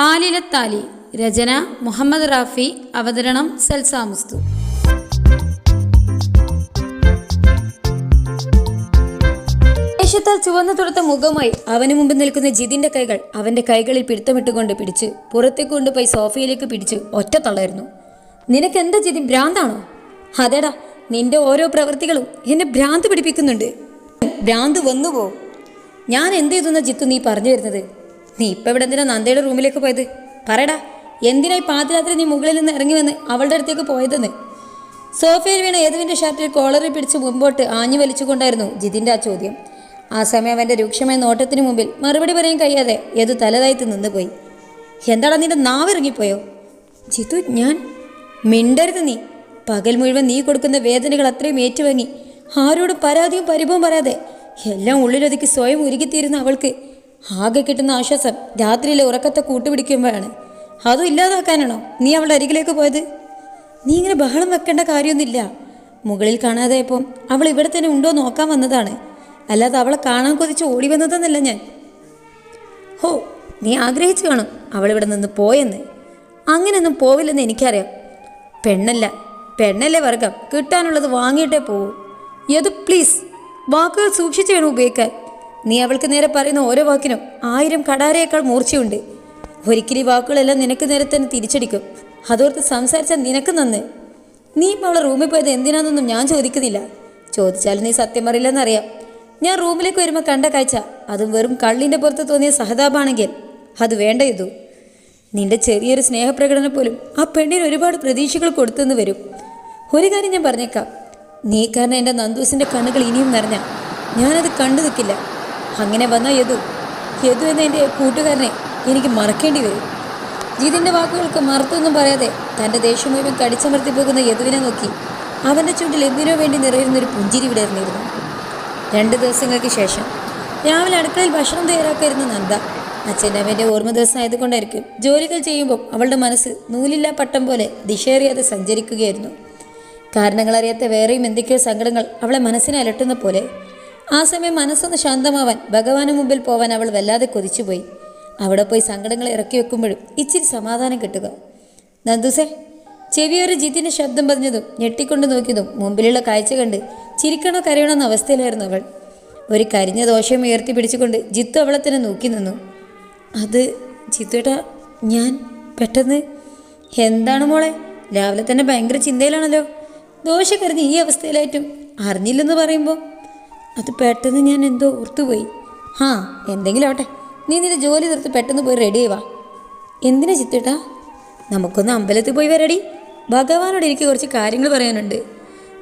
ആലിലത്താലി രചന മുഹമ്മദ് റാഫി അവതരണം സൽസാമുസ്തു ദേഷ്യത്താൽ ചുവന്നു തുടുത്ത മുഖമായി അവന് മുമ്പ് നിൽക്കുന്ന ജിതിന്റെ കൈകൾ അവന്റെ കൈകളിൽ പിടുത്തമിട്ടുകൊണ്ട് പിടിച്ച് പുറത്തേക്ക് കൊണ്ടുപോയി സോഫയിലേക്ക് പിടിച്ച് ഒറ്റ തള്ളായിരുന്നു. നിനക്ക് എന്താ ജിതി ഭ്രാന്താണോ? അതെടാ നിന്റെ ഓരോ പ്രവൃത്തികളും എന്നെ ഭ്രാന്ത് പിടിപ്പിക്കുന്നുണ്ട്. ഭ്രാന്ത് വന്നുപോ. ഞാൻ എന്ത് ചെയ്തെന്ന ജിത്തു നീ പറഞ്ഞു വരുന്നത്? നീ ഇപ്പം ഇവിടെ എന്തിനാ നന്ദയുടെ റൂമിലേക്ക് പോയത്? പറയടാ എന്തിനായി പാതിരാത്രി നീ മുകളിൽ നിന്ന് ഇറങ്ങി വന്ന് അവളുടെ അടുത്തേക്ക് പോയതെന്ന്? സോഫയിൽ വീണ യേതുവിന്റെ ഷർട്ടിൽ കോളറിൽ പിടിച്ച് മുമ്പോട്ട് ആഞ്ഞു വലിച്ചുകൊണ്ടായിരുന്നു ജിതിന്റെ ആ ചോദ്യം. ആ സമയം അവന്റെ രൂക്ഷമായ നോട്ടത്തിന് മുമ്പിൽ മറുപടി പറയാൻ കഴിയാതെ ഏതു തലതായിട്ട് നിന്നുപോയി എന്താടാ നിന്റെ നാവ് ഇറങ്ങിപ്പോയോ? ജിതു ഞാൻ? മിണ്ടരുത് നീ. പകൽ മുഴുവൻ നീ കൊടുക്കുന്ന വേദനകൾ അത്രയും ഏറ്റുവാങ്ങി ആരോടും പരാതിയും പരിഭവം പറയാതെ എല്ലാം ഉള്ളിലൊതുക്കി സ്വയം ഉരുകിത്തീരുന്ന അവൾക്ക് ആകെ കിട്ടുന്ന ആശ്വാസം രാത്രിയിലെ ഉറക്കത്തെ കൂട്ടുപിടിക്കുമ്പോഴാണ്. അതും ഇല്ലാതാക്കാനാണോ നീ അവളുടെ അരികിലേക്ക് പോയത്? നീ ഇങ്ങനെ ബഹളം വെക്കേണ്ട കാര്യമൊന്നുമില്ല. മുകളിൽ കാണാതായപ്പോൾ അവൾ ഇവിടെ തന്നെ ഉണ്ടോ നോക്കാൻ വന്നതാണ്. അല്ലാതെ അവളെ കാണാൻ കൊതിച്ച് ഓടി വന്നതെന്നല്ല ഞാൻ. ഹോ നീ ആഗ്രഹിച്ചു കാണും അവൾ ഇവിടെ നിന്ന് പോയെന്ന്. അങ്ങനെയൊന്നും പോവില്ലെന്ന് എനിക്കറിയാം. പെണ്ണല്ല പെണ്ണല്ലേ വർഗം. കിട്ടാനുള്ളത് വാങ്ങിയിട്ടേ പോവൂ. യത് പ്ലീസ് വാക്കുകൾ സൂക്ഷിച്ചു വേണം ഉപയോഗിക്കാൻ. നീ അവൾക്ക് നേരെ പറയുന്ന ഓരോ വാക്കിനും ആയിരം കടാരയേക്കാൾ മൂർച്ചയുണ്ട്. ഒരിക്കലും വാക്കുകളെല്ലാം നിനക്ക് നേരെ തന്നെ തിരിച്ചടിക്കും. അതോർത്ത് സംസാരിച്ചാൽ നിനക്ക് നന്ന്. നീ ഇപ്പോൾ അവളെ റൂമിൽ പോയത് എന്തിനാണെന്നൊന്നും ഞാൻ ചോദിക്കുന്നില്ല. ചോദിച്ചാലും നീ സത്യം അറിയില്ലെന്നറിയാം ഞാൻ റൂമിലേക്ക് വരുമ്പോൾ കണ്ട കാഴ്ച അതും വെറും കള്ളിന്റെ പുറത്ത് തോന്നിയ സഹതാപാണെങ്കിൽ. അത് വേണ്ട ഇതു നിന്റെ ചെറിയൊരു സ്നേഹപ്രകടനം പോലും ആ പെണ്ണിന് ഒരുപാട് പ്രതീക്ഷകൾ കൊടുത്തെന്ന് വരും. ഒരു കാര്യം ഞാൻ പറഞ്ഞേക്കാം. നീ കാരണം എന്റെ നന്ദൂസിന്റെ കണ്ണുകൾ ഇനിയും നിറഞ്ഞ ഞാനത് കണ്ടു നിൽക്കില്ല. അങ്ങനെ വന്ന യദു. യദു എന്ന എന്റെ കൂട്ടുകാരനെ എനിക്ക് മറക്കേണ്ടി വരും. ജീതിന്റെ വാക്കുകൾക്ക് മറുത്തൊന്നും പറയാതെ തന്റെ ദേഷ്യം മുഴുവൻ കടിച്ചമർത്തി പോകുന്ന യദുവിനെ നോക്കി അവന്റെ ചുണ്ടിൽ എന്തിനോ വേണ്ടി നിറയുന്നൊരു പുഞ്ചിരി വിടർന്നിരുന്നു രണ്ട് ദിവസങ്ങൾക്ക് ശേഷം രാവിലെ അടുക്കളയിൽ ഭക്ഷണം തയ്യാറാക്കായിരുന്നു നന്ദ. അച്ഛന്റെ അമ്മേന്റെ ഓർമ്മ ദിവസം ആയതുകൊണ്ടായിരിക്കും ജോലികൾ ചെയ്യുമ്പോൾ അവളുടെ മനസ്സ് നൂലില്ലാ പട്ടം പോലെ ദിശയറിയാതെ സഞ്ചരിക്കുകയായിരുന്നു. കാരണങ്ങളറിയാത്ത വേറെയും എന്തൊക്കെയോ സങ്കടങ്ങൾ അവളെ മനസ്സിനെ അലട്ടുന്ന പോലെ ആ സമയം മനസ്സൊന്ന് ശാന്തമാവാൻ ഭഗവാന് മുമ്പിൽ പോവാൻ അവൾ വല്ലാതെ കൊതിച്ചുപോയി. അവിടെ പോയി സങ്കടങ്ങൾ ഇറക്കി വെക്കുമ്പോഴും ഇച്ചിരി സമാധാനം കിട്ടുക. നന്ദുസേ ചെവിയൊരു ജിത്തിന്റെ ശബ്ദം പറഞ്ഞതും ഞെട്ടിക്കൊണ്ട് നോക്കിയതും മുമ്പിലുള്ള കാഴ്ച കണ്ട് ചിരിക്കണോ കരയണോ എന്ന അവസ്ഥയിലായിരുന്നു അവൾ. ഒരു കരിഞ്ഞ ദോഷം ഉയർത്തി പിടിച്ചുകൊണ്ട് ജിത്തു അവളെ തന്നെ നോക്കി നിന്നു. അത് ജിത്തുട്ട ഞാൻ പെട്ടെന്ന്? എന്താണ് മോളെ? രാവിലെ തന്നെ ഭയങ്കര ചിന്തയിലാണല്ലോ. ദോശ ഈ അവസ്ഥയിലായിട്ടും അറിഞ്ഞില്ലെന്ന് പറയുമ്പോൾ അത് പെട്ടെന്ന് ഞാൻ എന്തോ ഓർത്തുപോയി ആ എന്തെങ്കിലും ആവട്ടെ. നീ നിന്റെ ജോലി തീർത്ത് പെട്ടെന്ന് പോയി റെഡി ആവാ എന്തിനാ ചിത്തേട്ടാ? നമുക്കൊന്ന് അമ്പലത്തിൽ പോയി വരടി. ഭഗവാനോട് എനിക്ക് കുറച്ച് കാര്യങ്ങൾ പറയാനുണ്ട്.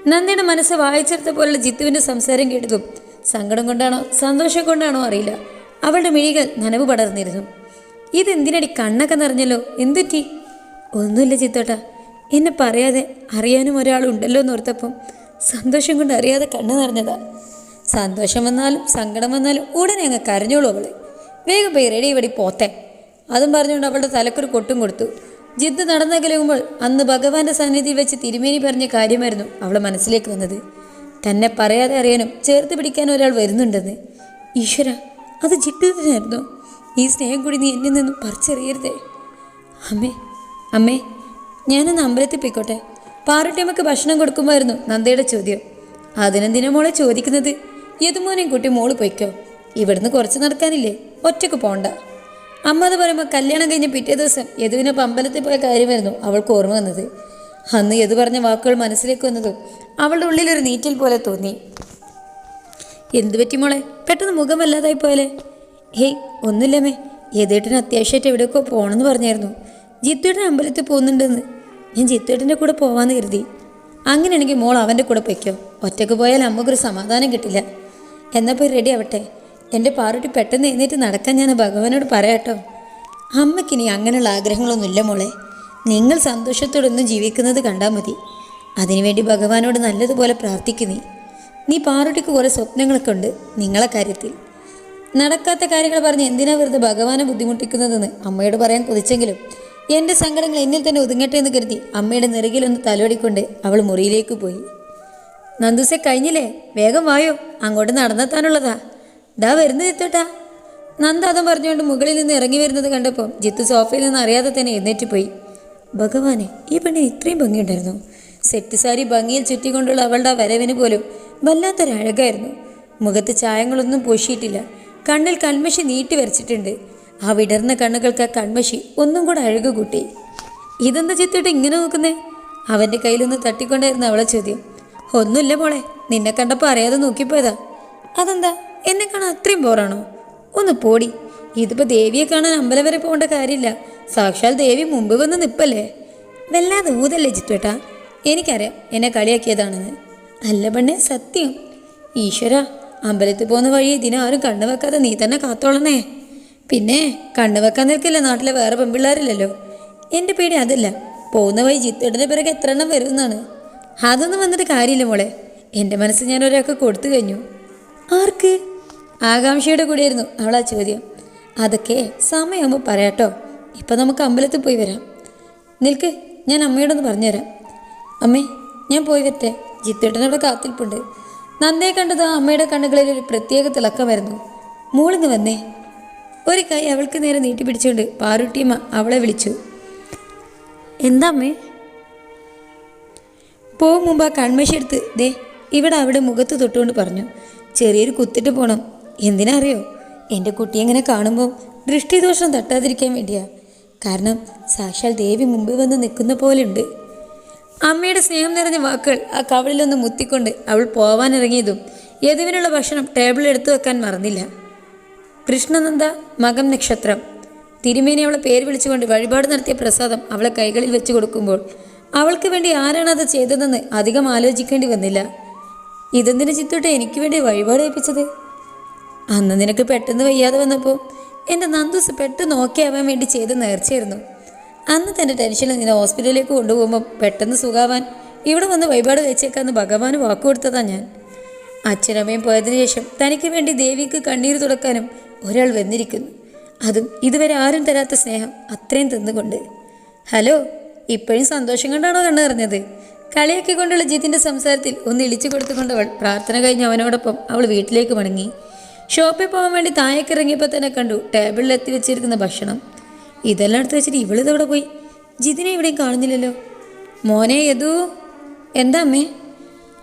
നന്ദിയുടെ മനസ്സ് വായിച്ചെടുത്ത പോലുള്ള ജിത്തുവിന്റെ സംസാരം കേട്ടതും സങ്കടം കൊണ്ടാണോ സന്തോഷം കൊണ്ടാണോ അറിയില്ല. അവളുടെ മിഴികൾ നനവ് പടർന്നിരുന്നു. ഇതെന്തിനടി കണ്ണൊക്കെ നിറഞ്ഞല്ലോ? എന്തുറ്റി? ഒന്നുമില്ല ചിത്തോട്ടാ. എന്നെ പറയാതെ അറിയാനും ഒരാളുണ്ടല്ലോ എന്നോർത്തപ്പം സന്തോഷം കൊണ്ട് അറിയാതെ കണ്ണു നിറഞ്ഞതാ. സന്തോഷം വന്നാലും സങ്കടം വന്നാലും ഉടനെ അങ്ങ് കരഞ്ഞോളൂ അവൾ. വേഗം പോയി റെഡി ഇവിടെ പോത്തേ. അതും പറഞ്ഞുകൊണ്ട് അവളുടെ തലക്കൊരു കൊട്ടും കൊടുത്തു. ജിദ്ദ് നടന്നകലുമ്പോൾ അന്ന് ഭഗവാന്റെ സന്നിധിയിൽ വെച്ച് തിരുമേനി പറഞ്ഞ കാര്യമായിരുന്നു അവളെ മനസ്സിലേക്ക് വന്നത്. തന്നെ പറയാതെ അറിയാനും ചേർത്ത് പിടിക്കാൻ ഒരാൾ വരുന്നുണ്ടെന്ന്. ഈശ്വര അത് ജിദ്ദിനായിരുന്നു ഈ സ്നേഹം കൂടി നീ എന്നിൽ നിന്നും പറിച്ചെറിയരുതേ. അമ്മേ അമ്മേ ഞാനൊന്ന് അമ്പലത്തിൽ പോയിക്കോട്ടെ. പാറുട്ടിയമ്മക്ക് ഭക്ഷണം കൊടുക്കുമായിരുന്നു നന്ദയുടെ ചോദ്യം. അതിനെന്തിനാ മോളെ ചോദിക്കുന്നത്? യതുമോനെയും കുട്ടി മോൾ പൊയ്ക്കോ. ഇവിടുന്ന് കുറച്ച് നടക്കാനില്ലേ? ഒറ്റയ്ക്ക് പോണ്ട. അമ്മ അത് പറയുമ്പോൾ കല്യാണം കഴിഞ്ഞ പിറ്റേ ദിവസം യദുവിനെ അമ്പലത്തിൽ പോയ കാര്യമായിരുന്നു അവൾക്ക് ഓർമ്മ വന്നത്. അന്ന് യദു പറഞ്ഞ വാക്കുകൾ മനസ്സിലേക്ക് വന്നതും അവളുടെ ഉള്ളിലൊരു നീറ്റൽ പോലെ തോന്നി. എന്തു പറ്റി മോളെ? പെട്ടെന്ന് മുഖമല്ലാതായി പോയാലേ? ഹേയ് ഒന്നുമില്ലമ്മേ യദേട്ടന് അത്യാവശ്യമായിട്ട് എവിടെയൊക്കെ പോകണമെന്ന് പറഞ്ഞായിരുന്നു. ജിത്തുവേട്ടൻ അമ്പലത്തിൽ പോകുന്നുണ്ടെന്ന്. ഞാൻ ജിത്തുവേട്ടന്റെ കൂടെ പോവാന്ന് കരുതി. അങ്ങനെയാണെങ്കിൽ മോൾ അവന്റെ കൂടെ പൊയ്ക്കോ. ഒറ്റയ്ക്ക് പോയാൽ അമ്മക്കൊരു സമാധാനം കിട്ടില്ല. എന്നാൽ പോയി റെഡി ആവട്ടെ? എന്റെ പാറുട്ടി പെട്ടെന്ന് എഴുന്നേറ്റ് നടക്കാൻ ഞാൻ ഭഗവാനോട് പറയാട്ടോ അമ്മയ്ക്ക് ഇനി അങ്ങനെയുള്ള ആഗ്രഹങ്ങളൊന്നുമില്ല മോളെ. നിങ്ങൾ സന്തോഷത്തോടൊന്നും ജീവിക്കുന്നത് കണ്ടാൽ മതി. അതിനുവേണ്ടി ഭഗവാനോട് നല്ലതുപോലെ പ്രാർത്ഥിക്കുന്നേ നീ. പാറുട്ടിക്ക് കുറേ സ്വപ്നങ്ങളൊക്കെ ഉണ്ട് നിങ്ങളെ കാര്യത്തിൽ. നടക്കാത്ത കാര്യങ്ങൾ പറഞ്ഞ് എന്തിനാ വെറുതെ ഭഗവാനെ ബുദ്ധിമുട്ടിക്കുന്നതെന്ന് അമ്മയോട് പറയാൻ കൊതിച്ചെങ്കിലും എന്റെ സങ്കടങ്ങൾ എന്നിൽ തന്നെ ഒതുങ്ങട്ടെ എന്ന് കരുതി അമ്മയുടെ നിറകിലൊന്ന് തലോടിക്കൊണ്ട് അവൾ മുറിയിലേക്ക് പോയി. നന്ദുസെ കഴിഞ്ഞില്ലേ? വേഗം വായോ. അങ്ങോട്ട് നടന്നെത്താനുള്ളതാ. ദാ വരുന്ന എത്തോട്ടാ? നന്ദ അതും പറഞ്ഞുകൊണ്ട് മുകളിൽ നിന്ന് ഇറങ്ങി വരുന്നത് കണ്ടപ്പോൾ ജിത്തു സോഫയിൽ നിന്ന് അറിയാതെ തന്നെ എഴുന്നേറ്റ് പോയി ഭഗവാനെ ഈ പെണ്ണിന് ഇത്രയും ഭംഗിയുണ്ടായിരുന്നു. സെറ്റ് സാരി ഭംഗിയിൽ ചുറ്റിക്കൊണ്ടുള്ള അവളുടെ വരവിന് പോലും വല്ലാത്തൊരഴകായിരുന്നു. മുഖത്ത് ചായങ്ങളൊന്നും പൂശിയിട്ടില്ല. കണ്ണിൽ കൺമഷി നീട്ടി വരച്ചിട്ടുണ്ട്. ആ വിടർന്ന കണ്ണുകൾക്ക് ആ കൺമഷി ഒന്നും കൂടെ അഴക് കൂട്ടി ഇതെന്താ ചിത്തിട്ട് ഇങ്ങനെ നോക്കുന്നേ? അവന്റെ കയ്യിലൊന്ന് തട്ടിക്കൊണ്ടായിരുന്നു അവളെ ചോദ്യം. ഒന്നുമില്ല മോളെ നിന്നെ കണ്ടപ്പോൾ അറിയാതെ നോക്കിപ്പോയതാ. അതെന്താ? എന്നെ കാണാൻ അത്രയും ബോറാണോ? ഒന്ന് പോടി. ഇതിപ്പോ ദേവിയെ കാണാൻ അമ്പലം വരെ പോകേണ്ട കാര്യമില്ല. സാക്ഷാൽ ദേവി മുമ്പ് വന്ന് നിപ്പല്ലേ? വല്ലാതെ ഊതല്ലേ ചിറ്റുവേട്ടാ എനിക്കറിയാം എന്നെ കളിയാക്കിയതാണെന്ന്. അല്ല പെണ്ണെ സത്യം. ഈശ്വര അമ്പലത്തിൽ പോകുന്ന വഴി ഇതിനാരും കണ്ണു വെക്കാതെ നീ തന്നെ കാത്തോളണേ. പിന്നെ കണ്ണു വെക്കാൻ നിൽക്കില്ല നാട്ടിലെ വേറെ പെൺപിള്ളേരില്ലല്ലോ? എന്റെ പേടി അതല്ല. പോകുന്ന വഴി ജിത്തേട്ടന്റെ പിറകെ എത്ര എണ്ണം വരുമെന്നാണ് അതൊന്നും വന്നിട്ട് കാര്യമില്ല മോളെ. എന്റെ മനസ്സ് ഞാൻ ഒരാൾക്ക് കൊടുത്തു കഴിഞ്ഞു. ആർക്ക്? ആകാംക്ഷയുടെ കൂടെയായിരുന്നു അവളാ ചോദ്യം. അതൊക്കെ സമയമാകുമ്പോൾ പറയാട്ടോ. ഇപ്പം നമുക്ക് അമ്പലത്തിൽ പോയി വരാം. നിൽക്ക് ഞാൻ അമ്മയോടൊന്ന് പറഞ്ഞുതരാം. അമ്മേ ഞാൻ പോയി വരട്ടെ. ജിത്തേട്ടനവിടെ കാത്തിരിപ്പുണ്ട്. നന്ദയെ കണ്ടത് ആ അമ്മയുടെ കണ്ണുകളിൽ ഒരു പ്രത്യേക തിളക്കമായിരുന്നു. മൂളിങ്ങ് വന്നേ. ഒരു കൈ അവൾക്ക് നേരെ നീട്ടി പിടിച്ചുകൊണ്ട് പാറുട്ടിയമ്മ അവളെ വിളിച്ചു. എന്താ അമ്മേ? പോകും മുമ്പ് ആ കൺമശി എടുത്ത് ദേ ഇവിടെ അവിടെ മുഖത്ത് തൊട്ടുകൊണ്ട് പറഞ്ഞു ചെറിയൊരു കുത്തിട്ട് പോണം. എന്തിനാ അറിയോ എന്റെ കുട്ടി എങ്ങനെ കാണുമ്പോൾ ദൃഷ്ടിദോഷം തട്ടാതിരിക്കാൻ വേണ്ടിയാ. കാരണം സാക്ഷാൽ ദേവി മുമ്പിൽ വന്ന് നിൽക്കുന്ന പോലെയുണ്ട്. അമ്മയുടെ സ്നേഹം നിറഞ്ഞ വാക്കുകൾ ആ കവളിലൊന്ന് മുത്തിക്കൊണ്ട് അവൾ പോവാനിറങ്ങിയതും യദുവിനുള്ള ഭക്ഷണം ടേബിളിൽ എടുത്തു വെക്കാൻ മറന്നില്ല. കൃഷ്ണനന്ദ മകം നക്ഷത്രം. തിരുമേനി അവളെ പേര് വിളിച്ചുകൊണ്ട് വഴിപാട് നടത്തിയ പ്രസാദം അവളെ കൈകളിൽ വെച്ച് കൊടുക്കുമ്പോൾ അവൾക്ക് വേണ്ടി ആരാണ് അത് ചെയ്തതെന്ന് അധികം ആലോചിക്കേണ്ടി വന്നില്ല. ഇതെന്തിനു ചിത്തോട്ടെ എനിക്ക് വേണ്ടി വഴിപാട് ഏൽപ്പിച്ചത്? അന്ന് നിനക്ക് പെട്ടെന്ന് വയ്യാതെ വന്നപ്പോൾ എന്റെ നന്ദൂസ് പെട്ടെന്ന് ഓക്കെ ആവാൻ വേണ്ടി ചെയ്ത് നേർച്ചയായിരുന്നു. അന്ന് തന്റെ ടെൻഷനിൽ നിന്നെ ഹോസ്പിറ്റലിലേക്ക് കൊണ്ടുപോകുമ്പോൾ പെട്ടെന്ന് സുഖാവാൻ ഇവിടെ വന്ന് വഴിപാട് വെച്ചേക്കാന്ന് ഭഗവാന് വാക്കുകൊടുത്തതാ ഞാൻ. അച്ഛനമ്മയും പോയതിനു ശേഷം തനിക്ക് വേണ്ടി ദേവിക്ക് കണ്ണീർ തുടക്കാനും ഒരാൾ വന്നിരിക്കുന്നു. അതും ഇതുവരെ ആരും തരാത്ത സ്നേഹം അത്രയും തിന്നുകൊണ്ട്. ഹലോ? ഇപ്പോഴും സന്തോഷം കൊണ്ടാണോ കണ്ണു നിറഞ്ഞത്? കളിയാക്കിക്കൊണ്ടുള്ള ജിതിന്റെ സംസാരത്തിൽ ഒന്ന് ഇളിച്ചു കൊടുത്തുകൊണ്ട് അവൾ പ്രാർത്ഥന കഴിഞ്ഞ് അവനോടൊപ്പം അവൾ വീട്ടിലേക്ക് മടങ്ങി. ഷോപ്പിൽ പോകാൻ വേണ്ടി താഴേക്ക് ഇറങ്ങിയപ്പോൾ തന്നെ കണ്ടു ടേബിളിൽ എത്തി വെച്ചിരിക്കുന്ന ഭക്ഷണം. ഇതെല്ലാം എടുത്ത് വെച്ചിട്ട് ഇവളിതവിടെ പോയി? ജിതിനെ ഇവിടെയും കാണുന്നില്ലല്ലോ. മോനെ യദു. എന്താ അമ്മേ?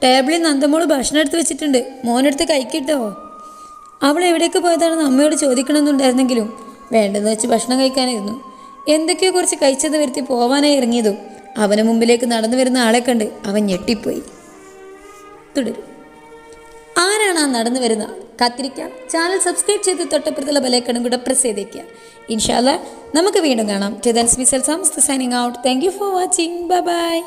ടേബിളിൽ നന്ദമോൾ ഭക്ഷണം എടുത്ത് വെച്ചിട്ടുണ്ട്. മോനെടുത്ത് കഴിക്കിട്ടോ അവൾ എവിടേക്ക് പോയതാണെന്ന് അമ്മയോട് ചോദിക്കണമെന്നുണ്ടായിരുന്നെങ്കിലും വേണ്ടെന്ന് വെച്ച് ഭക്ഷണം കഴിക്കാനായിരുന്നു എന്തൊക്കെയോ കുറച്ച് കഴിച്ചത് വരുത്തി പോവാനായി ഇറങ്ങിയതും? അവന് മുമ്പിലേക്ക് നടന്നു വരുന്ന ആളെ കണ്ട് അവൻ ഞെട്ടിപ്പോയി. തുടരും. ആരാണ് ആ നടന്നു വരുന്ന? കാത്തിരിക്കുക കാത്തിരിക്കാം. ചാനൽ സബ്സ്ക്രൈബ് ചെയ്ത് തൊട്ടപ്പുറത്തുള്ള ബലേക്കണും കൂടെ പ്രസ് ചെയ്തേക്കുക ഇൻഷാല്ല നമുക്ക് വീണ്ടും കാണാം. ടെതൻസ് micelle signing out thank you for watching bye